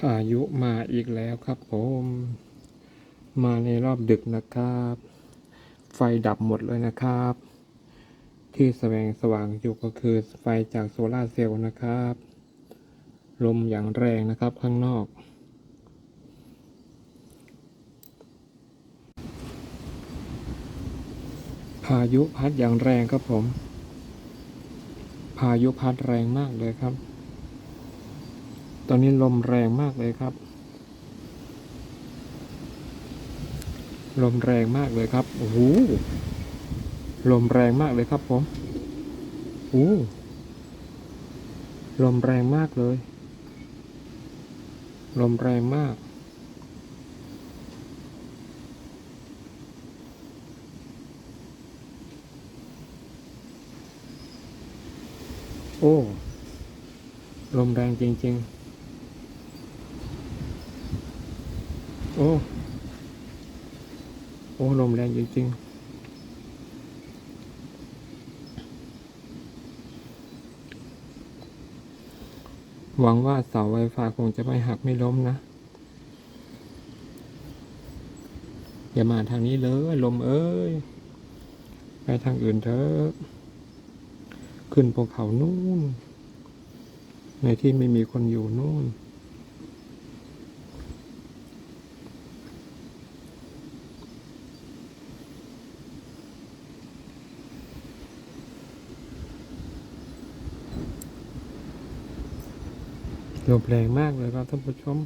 พายุมาอีกแล้วครับผม มาในรอบดึกนะครับ ไฟดับหมดเลยนะครับ ที่แสวงสว่างอยู่ก็คือไฟจากโซลาร์เซลล์นะครับ ลมอย่างแรงนะครับข้างนอก พายุพัดอย่างแรงครับผม พายุพัดแรงมากเลยครับ ตอนนี้ลมแรงมากเลยครับ ลมแรงมากเลยครับ โอ้โห ลมแรงมากเลยครับผมโอ้ลมแรงมากเลย ลมแรงมาก โอ้ ลมแรงจริง ๆ โอ้ โอ้ลมแรงจริงๆ หวังว่าเสาไฟฟ้าคงจะไม่หักไม่ล้มนะ อย่ามาทางนี้เลยลมเอ้ย ไปทางอื่นเถอะขึ้นภูเขานู่น ในที่ไม่มีคนอยู่นู่น ลมแรงมากเลยครับท่านผู้ชม